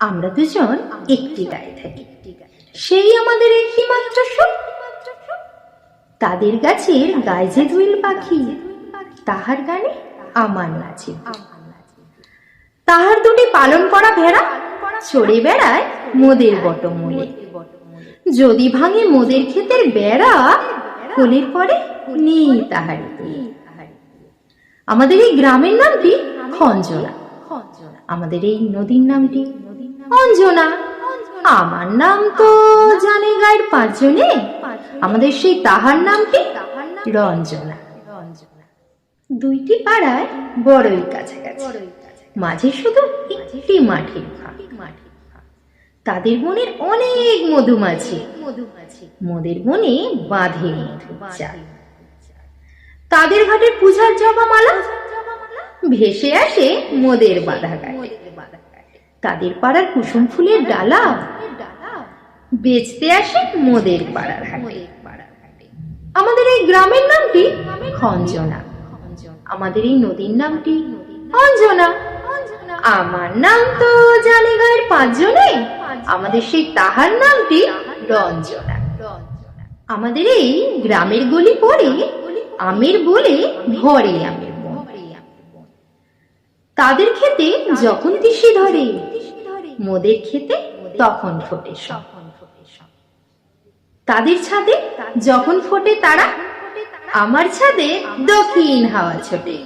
আমরা দুজন একটি গায়ে থাকি। সেই আমাদের একটি মাত্র তাদের গাছের গায়ে যে দুইল পাখি, তাহার গানে আমার নাচে। তাহার দুটি পালন করা ভেড়া চড়ে বেড়ায় মোদের বটমূলে। যদি ভাঙে মোদের ক্ষেতের বেড়া, কোলের পরে নেই তাহার আমাদের এই গ্রামের নামটি খঞ্জনা আমাদের এই নদীর নামটি অঞ্জনা, আমার নাম তো জানে গায়ের পাঁচজনে। আমাদের সেই তাহার নামটি রঞ্জনা। দুইটি পাড়ায় বড়ই কাছাকাছি। মাঝে শুধু একটি ফাঁক। তাদের বনের অনেক মধুমাছি মোদের বনে বাঁধে তাদের ঘাটে পূজার জবা মালা। ভেসে আসে মোদের বাধা ঘাটে তাদের পাড়ার কুসুম ফুলের ডালা। বেচতে আসে মোদের পাড়ার আমাদের এই গ্রামের নামটি খঞ্জনা। আমাদের এই নদীর নামটি অঞ্জনা। আমার নাম তো জানে গায়ের পাঁচজনে। আমাদের সেই তাহার নামটি রঞ্জনা। আমাদের এই গ্রামের গলি পরে আমের বলে ভরে বন তাদের খেতে যখন তিসি ধরে। মোদের খেতে তখন ফোটে তাদের ছাদে যখন ফোটে তারা আমার ছাদে দক্ষিণ হাওয়া ছোটে।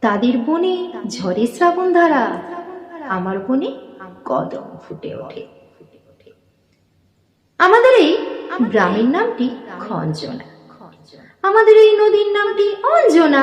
তাদের বনে ঝরে শ্রাবণ ধারা। আমার বনে কদম ফুটে ওঠে। আমাদের এই গ্রামের নামটি খঞ্জনা। আমাদের এই নদীর নামটি অঞ্জনা।